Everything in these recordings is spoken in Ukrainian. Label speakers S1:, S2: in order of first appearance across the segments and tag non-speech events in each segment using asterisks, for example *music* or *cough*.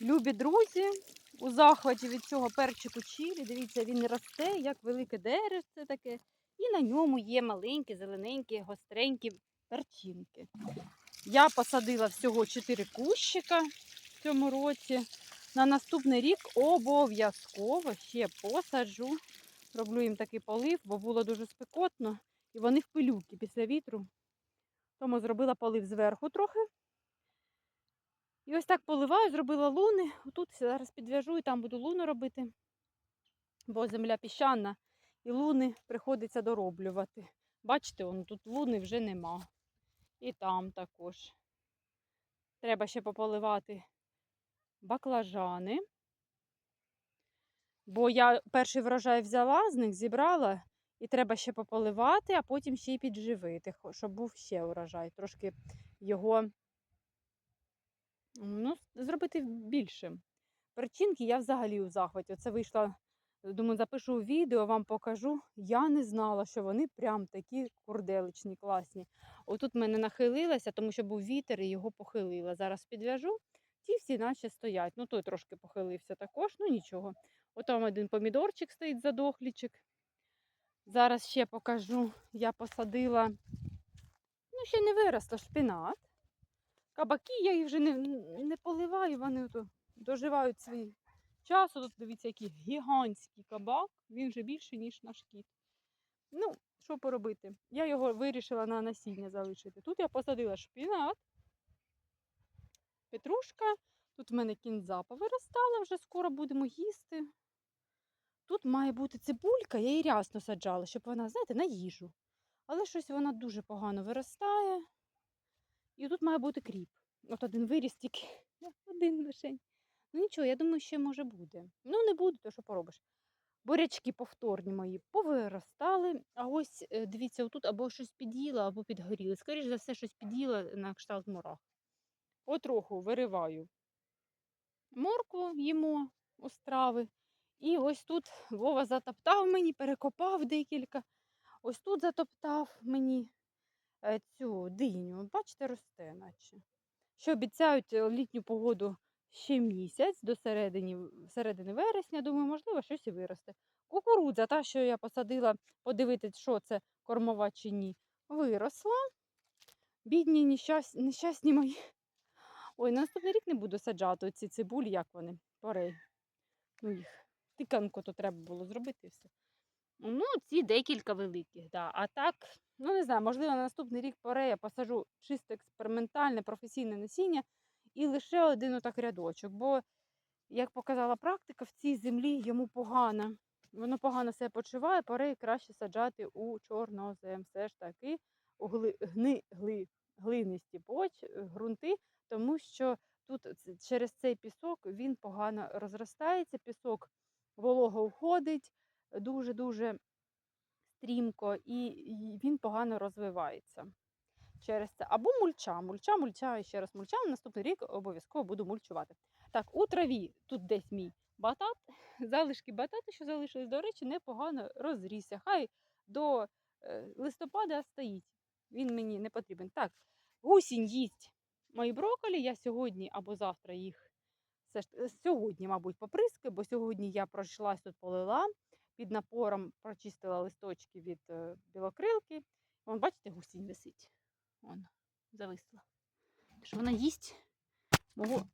S1: Любі друзі, у захваті від цього перчику чилі. Дивіться, він росте, як велике деревце таке. І на ньому є маленькі, зелененькі, гостренькі перчинки. Я посадила всього 4 кущика в цьому році. На наступний рік обов'язково ще посаджу. Роблю їм такий полив, бо було дуже спекотно. І вони в пилюки після вітру. Тому зробила полив зверху трохи. І ось так поливаю, зробила луни. Тут зараз підв'яжу і там буду луну робити. Бо земля піщана і луни приходиться дороблювати. Бачите, он, тут луни вже нема. І там також. Треба ще пополивати баклажани. Бо я перший врожай взяла, з них зібрала, і треба ще пополивати, а потім ще й підживити, щоб був ще урожай. Трошки його ну, зробити більшим. Перчинки я взагалі у захваті. Оце вийшла, думаю, запишу відео, вам покажу. Я не знала, що вони прям такі курделичні, класні. Отут мене нахилилася, тому що був вітер і його похилила. Зараз підв'яжу. Ті всі наче стоять. Ну, той трошки похилився також, ну нічого. Отам один помідорчик стоїть задохлічик. Зараз ще покажу. Я посадила, ну, ще не виросла шпинат. Кабаки я їх вже не, не поливаю, вони ото доживають свій час. Тут дивіться, який гігантський кабак, він вже більший, ніж наш кіт. Ну, що поробити? Я його вирішила на насіння залишити. Тут я посадила шпінат, петрушка, тут в мене кінза повиростала, вже скоро будемо їсти. Тут має бути цибулька, я її рясно саджала, щоб вона, знаєте, на їжу. Але щось вона дуже погано виростає. І тут має бути кріп. От один виріс тільки *laughs* один лишень. Ну нічого, я думаю, ще може буде. Ну, не буде, то що поробиш. Бурячки повторні мої повиростали. А ось е, дивіться, отут або щось під'їла, або підгоріли. Скоріше за все, щось під'їла на кшталт мурах. Потроху вириваю моркву їмо у страви. І ось тут Вова затоптав мені, перекопав декілька. Ось тут затоптав мені цю диню. Бачите, росте, наче. Що обіцяють е, літню погоду ще місяць до середини, середини вересня. Думаю, можливо, щось і виросте. Кукурудза, та, що я посадила, подивитись, що це кормова чи ні, виросла. Бідні, нещасні, нещасні мої. Ой, на наступний рік не буду саджати ці цибулі, як вони, порей. Ну, їх тиканку то треба було зробити все. Ну, ці декілька великих, да. А так, ну не знаю, можливо, на наступний рік порей я посаджу чисто експериментальне професійне насіння і лише один отак рядочок. Бо, як показала практика, в цій землі йому погано. Воно погано себе почуває, порей краще саджати у чорнозем. Все ж таки у гли, гни, гли, глинисті поч, ґрунти, тому що тут через цей пісок він погано розростається, пісок волого входить дуже-дуже стрімко, і, він погано розвивається. Через це. Або мульча. Мульча, мульча і ще раз мульча. Наступний рік обов'язково буду мульчувати. Так, у траві тут десь мій батат. *laughs* Залишки батату, що залишились, до речі, непогано розрісся. Хай до е, листопада стоїть. Він мені не потрібен. Так, гусінь їсть мої брокколі. Я сьогодні або завтра їх е, сьогодні, мабуть, поприскаю, бо сьогодні я пройшлась тут полила, під напором прочистила листочки від е, білокрилки. Вон, бачите, гусінь висить. Вон, зависла. Що вона їсть мого.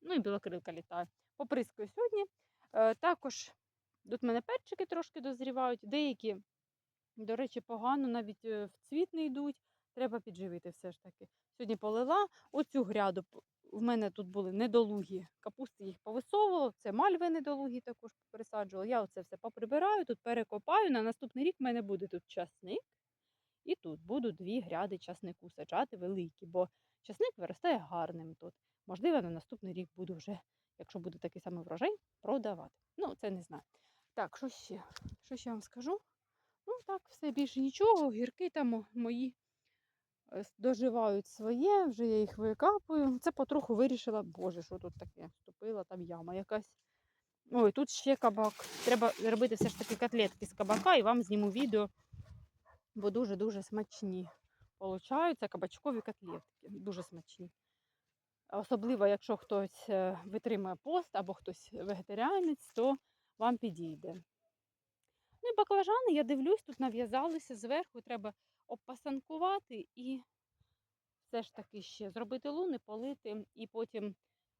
S1: Ну і білокрилка літає. Поприскаю сьогодні. Е, також тут мене перчики трошки дозрівають, деякі, до речі, погано навіть е, в цвіт не йдуть. Треба підживити все ж таки. Сьогодні полила оцю гряду. В мене тут були недолугі капусти, їх повисовувала. Це мальви недолугі також пересаджувала. Я оце все поприбираю, тут перекопаю. На наступний рік в мене буде тут часник. І тут буду дві гряди часнику саджати великі, бо часник виростає гарним тут. Можливо, на наступний рік буду вже, якщо буде такий самий врожай, продавати. Ну, це не знаю. Так, що ще? Що ще вам скажу? Ну, так, все більше нічого. Гірки там мої доживають своє, вже я їх викапую. Це потроху вирішила, боже, що тут таке? Вступила там яма якась. Ой, тут ще кабак. Треба робити все ж таки котлетки з кабака і вам зніму відео, бо дуже-дуже смачні. Получаються кабачкові котлетки. Дуже смачні. Особливо, якщо хтось е, витримує пост або хтось вегетаріанець, то вам підійде. Ну і баклажани, я дивлюсь, тут нав'язалися зверху, треба обпасанкувати і все ж таки ще зробити луни, полити, і потім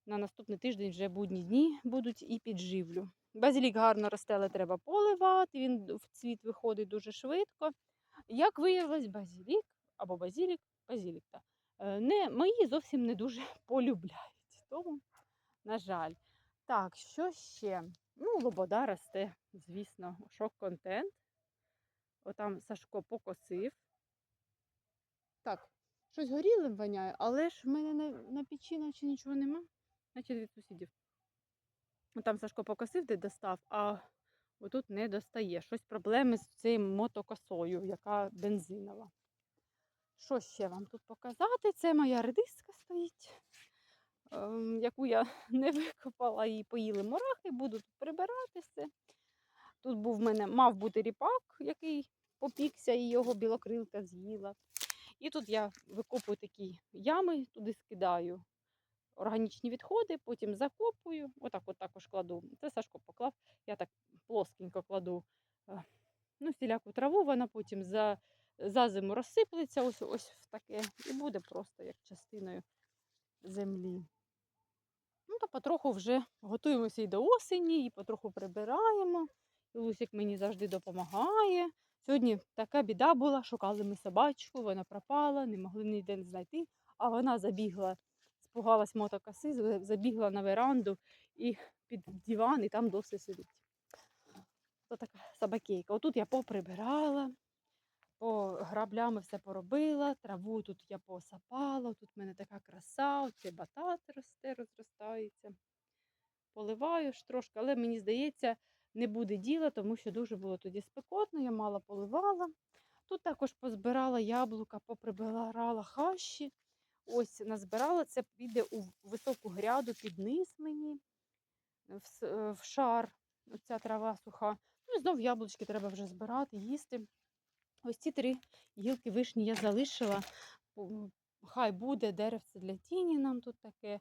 S1: на наступний тиждень вже будні дні будуть і підживлю. Базилік гарно росте, але треба поливати, він в цвіт виходить дуже швидко. Як виявилось, базилік або базилік, базилік, та, е, не, мої зовсім не дуже *laughs* полюбляють. Тому, на жаль. Так, що ще? Ну, лобода росте, звісно, шок-контент. Отам Сашко покосив. Так, щось горілим воняє, але ж в мене на, на печі наче нічого нема, наче від сусідів. Там Сашко покосив, де достав, а отут не достає. Щось проблеми з цією мотокосою, яка бензинова. Що ще вам тут показати? Це моя редиска стоїть, ем, яку я *laughs* не викопала і поїли мурахи, буду тут прибирати все. Тут був в мене мав бути ріпак, який попікся, і його білокрилка з'їла. І тут я викопую такі ями, туди скидаю органічні відходи, потім закопую, отак от також кладу. Це Сашко поклав, я так плоскенько кладу е, ну, всіляку траву, вона потім за, за зиму розсиплеться, ось, ось в таке, і буде просто як частиною землі. Ну, то потроху вже готуємося і до осені, і потроху прибираємо. Лусик мені завжди допомагає. Сьогодні така біда була, шукали ми собачку, вона пропала, не могли ніде знайти, а вона забігла, спугалась мотокоси, забігла на веранду і під диван, і там досі сидить. Це така собакейка. Отут я поприбирала, по граблями все поробила, траву тут я посапала, тут в мене така краса, оцей батат росте, розростається. Поливаю ж трошки, але мені здається, не буде діла, тому що дуже було тоді спекотно, я мало поливала. Тут також позбирала яблука, поприбирала хащі. Ось назбирала, це піде у високу гряду під низ мені, в, е, в шар, оця трава суха. Ну і знов яблучки треба вже збирати, їсти. Ось ці три гілки вишні я залишила. Хай буде деревце для тіні нам тут таке.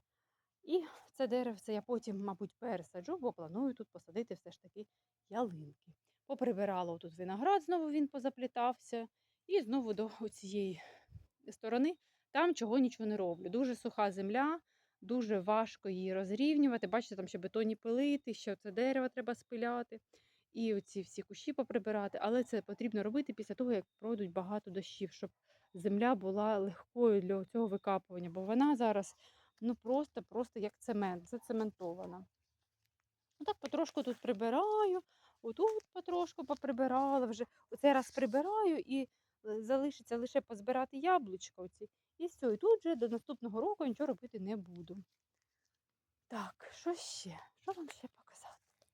S1: І це деревце я потім, мабуть, пересаджу, бо планую тут посадити все ж таки ялинки. Поприбирала тут виноград, знову він позаплітався. І знову до *laughs* цієї сторони там чого нічого не роблю. Дуже суха земля, дуже важко її розрівнювати. Бачите, там ще бетонні пилити, ще це дерево треба спиляти. І оці всі кущі поприбирати, але це потрібно робити після того, як пройдуть багато дощів, щоб земля була легкою для цього викапування, бо вона зараз ну просто, просто як цемент, зацементована. Отак потрошку тут прибираю, отут потрошку поприбирала вже. Оцей раз прибираю і е, залишиться лише позбирати яблучка оці. І все, і тут вже до наступного року нічого робити не буду. Так, що ще? Що вам ще показати?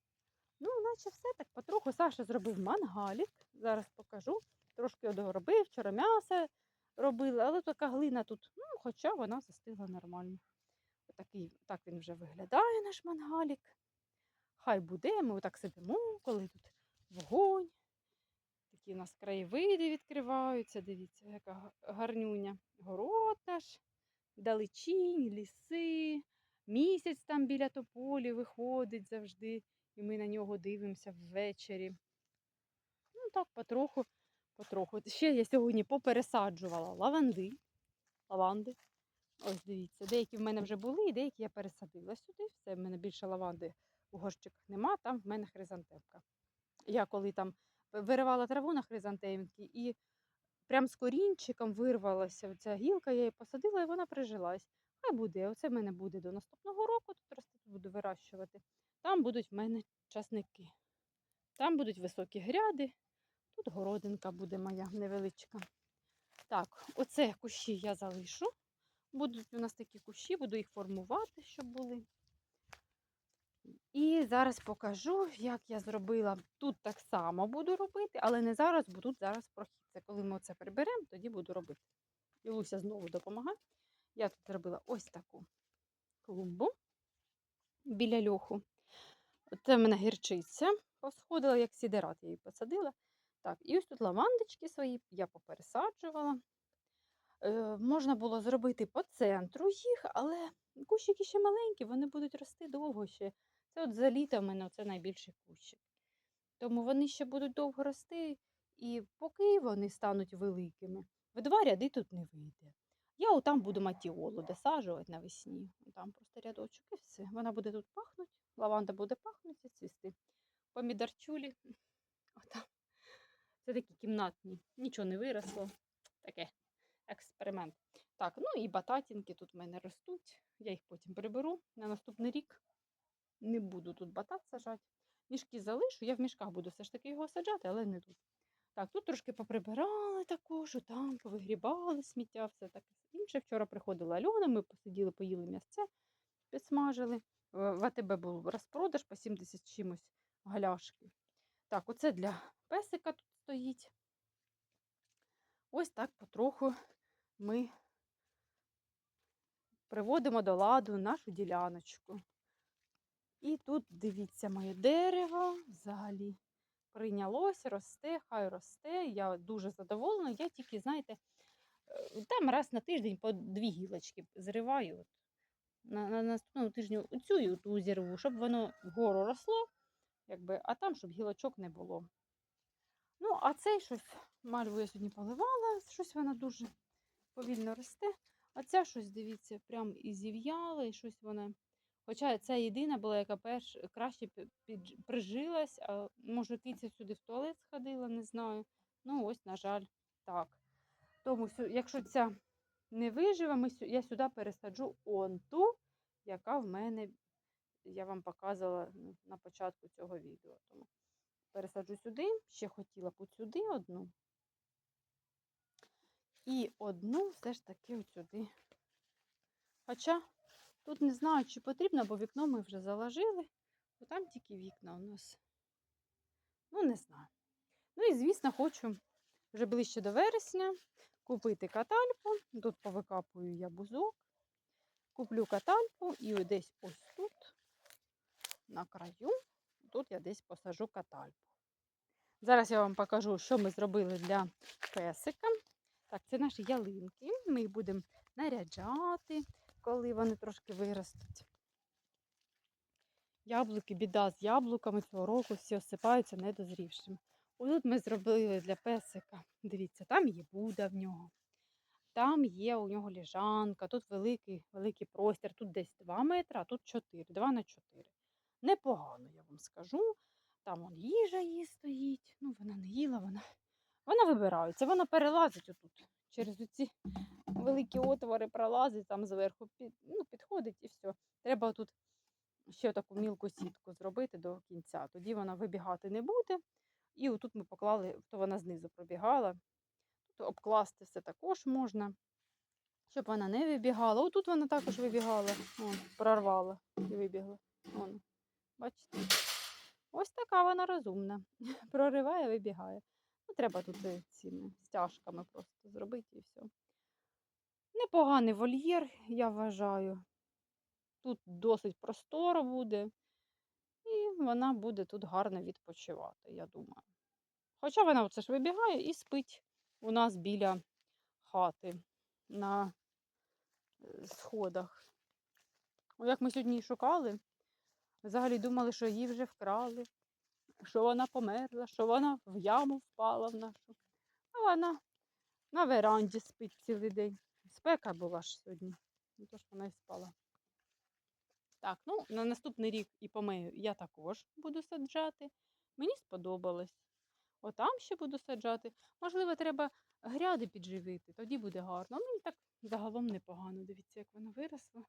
S1: Ну, наче все так потроху. Саша зробив мангалік. Зараз покажу. Трошки його доробив, вчора м'ясо робили, але така глина тут, ну, хоча вона застигла нормально. Отакий, так він вже виглядає, наш мангалік. Хай буде, ми отак сидимо, коли тут вогонь. Такі у нас краєвиди відкриваються. Дивіться, яка гарнюня. Город наш, далечінь, ліси, місяць там біля тополі виходить завжди, і ми на нього дивимося ввечері. Ну так, потроху, потроху. Ще я сьогодні попересаджувала лаванди. Лаванди. Ось дивіться, деякі в мене вже були, і деякі я пересадила сюди. Все, в мене більше лаванди у горщиках нема, там в мене хризантемка. Я коли там виривала траву на хризантемки і прям з корінчиком вирвалася ця гілка, я її посадила і вона прижилась. Хай буде, оце в мене буде до наступного року, тут рости буду вирощувати. Там будуть в мене часники. Там будуть високі гряди, тут городинка буде моя невеличка. Так, оце кущі я залишу. Будуть у нас такі кущі, буду їх формувати, щоб були. І зараз покажу, як я зробила. Тут так само буду робити, але не зараз, бо тут зараз прохід. Це коли ми це приберемо, тоді буду робити. І Луся знову допомагає. Я тут зробила ось таку клумбу біля льоху. Це в мене гірчиця посходила, як сідерат я її посадила. Так, і ось тут лавандочки свої я попересаджувала. Е, можна було зробити по центру їх, але Кущики ще маленькі, вони будуть рости довго ще. Це от за літо в мене це найбільший кущик. Тому вони ще будуть довго рости, і поки вони стануть великими, в два ряди тут не вийде. Я отам буду матіолу досаджувати навесні. Там просто рядочок і все. Вона буде тут пахнути, лаванда буде пахнути і цвісти. Помідорчулі. *laughs* Отам. Це такі кімнатні. Нічого не виросло. Таке експеримент. Так, ну і бататінки тут в мене ростуть. Я їх потім приберу на наступний рік. Не буду тут батат сажати. Мішки залишу, я в мішках буду все ж таки його саджати, але не тут. Так, тут трошки поприбирали також, там повигрібали сміття, все таке інше. Вчора приходила Альона, ми посиділи, поїли м'ясце, підсмажили. В АТБ був розпродаж по 70 з чимось галяшки. Так, оце для песика тут стоїть. Ось так потроху ми приводимо до ладу нашу діляночку. І тут, дивіться, моє дерево взагалі прийнялось, росте, хай росте. Я дуже задоволена. Я тільки, знаєте, е, там раз на тиждень по дві гілочки зриваю. От. На, на наступному тижню оцю і ту зірву, щоб воно вгору росло, якби, а там, щоб гілочок не було. Ну, а цей щось, мальву я сьогодні поливала, щось вона дуже повільно росте. А ця щось, дивіться, прям і зів'яла, і щось вона. Хоча ця єдина була, яка перш краще пі- підж- прижилась, а може киця сюди в туалет сходила, не знаю. Ну, ось, на жаль, так. Тому, якщо ця не виживе, ми, я сюди пересаджу он ту, яка в мене, я вам показувала ну, на початку цього відео. Тому пересаджу сюди, ще хотіла б сюди одну. І одну все ж таки от сюди. Хоча тут не знаю, чи потрібно, бо вікно ми вже заложили, бо там тільки вікна у нас. Ну, не знаю. Ну і, звісно, хочу вже ближче до вересня купити катальпу. Тут повикапую я бузок. Куплю катальпу і десь ось тут, на краю, тут я десь посажу катальпу. Зараз я вам покажу, що ми зробили для песика. Так, це наші ялинки. Ми їх будемо наряджати, коли вони трошки виростуть. Яблуки, біда з яблуками цього року всі осипаються недозрівшими. Отут ми зробили для песика. Дивіться, там є буда в нього. Там є у нього ліжанка, тут великий великий простір, тут десь 2 метри, а тут 4, 2 на 4. Непогано, я вам скажу. Там он їжа її стоїть. Ну, вона не їла, вона, вона вибирається, вона перелазить отут. Через оці великі отвори пролазить там зверху, під, ну, підходить і все. Треба тут ще таку мілку сітку зробити до кінця. Тоді вона вибігати не буде. І отут ми поклали, то вона знизу пробігала. Тут обкласти все також можна, щоб вона не вибігала. Отут вона також вибігала, Вон, прорвала і вибігла. Вон, бачите? Ось така вона розумна. *laughs* Прориває, вибігає. Ну, треба тут е, цими стяжками просто зробити і все. Непоганий вольєр, я вважаю. Тут досить просторо буде, і вона буде тут гарно відпочивати, я думаю. Хоча вона оце ж вибігає і спить у нас біля хати на е, сходах. Як ми сьогодні шукали, взагалі думали, що її вже вкрали, що вона померла, що вона в яму впала в нашу. А вона на веранді спить цілий день. Спека була ж сьогодні. Ну, тож вона і спала. Так, ну на наступний рік і помею я також буду саджати. Мені сподобалось. Отам ще буду саджати. Можливо, треба гряди підживити, тоді буде гарно. Мені так загалом непогано. Дивіться, як вона виросла.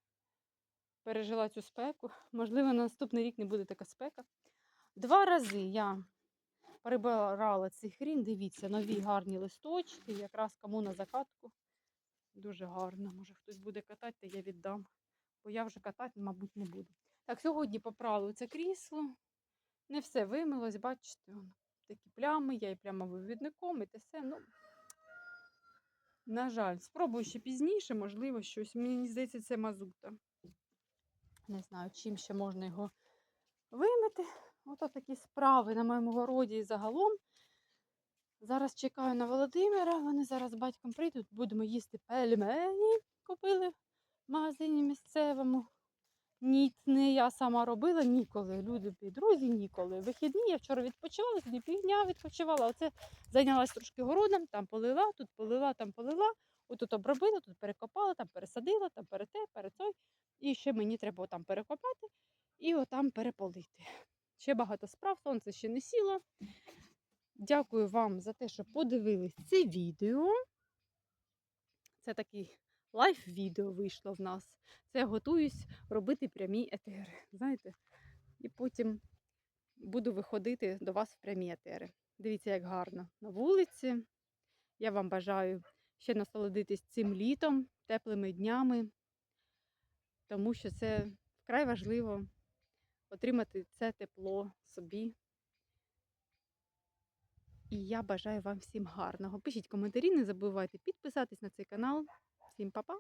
S1: Пережила цю спеку. *laughs* Можливо, на наступний рік не буде така спека. Два рази я прибирала цей хрін. Дивіться, нові гарні листочки, якраз кому на закатку. Дуже гарно. Може хтось буде катати, то я віддам. Бо я вже катати, мабуть, не буду. Так, сьогодні поправила це крісло. Не все вимилось, бачите, такі плями, я і плямовивідником, і те все. Ну, на жаль, спробую ще пізніше, можливо, щось. Мені здається, це мазута. Не знаю, чим ще можна його вимити. Ото такі справи на моєму городі і загалом. Зараз чекаю на Володимира. Вони зараз з батьком прийдуть, будемо їсти пельмені. Купили в магазині місцевому. Ні, не я сама робила ніколи. Люди, друзі, ніколи. Вихідні я вчора відпочивала, сьогодні півдня відпочивала. Оце зайнялась трошки городом, там полила, тут полила, там полила. Отут обробила, тут перекопала, там пересадила, там перете, перецой. І ще мені треба там перекопати і отам переполити. Ще багато справ, сонце ще не сіло. Дякую вам за те, що подивились це відео. Це такий лайф-відео вийшло в нас. Це я готуюсь робити прямі етери. Знаєте? І потім буду виходити до вас в прямі етери. Дивіться, як гарно на вулиці. Я вам бажаю ще насолодитись цим літом, теплими днями, тому що це вкрай важливо отримати це тепло собі. І я бажаю вам всім гарного. Пишіть коментарі, не забувайте підписатись на цей канал. Всім па-па!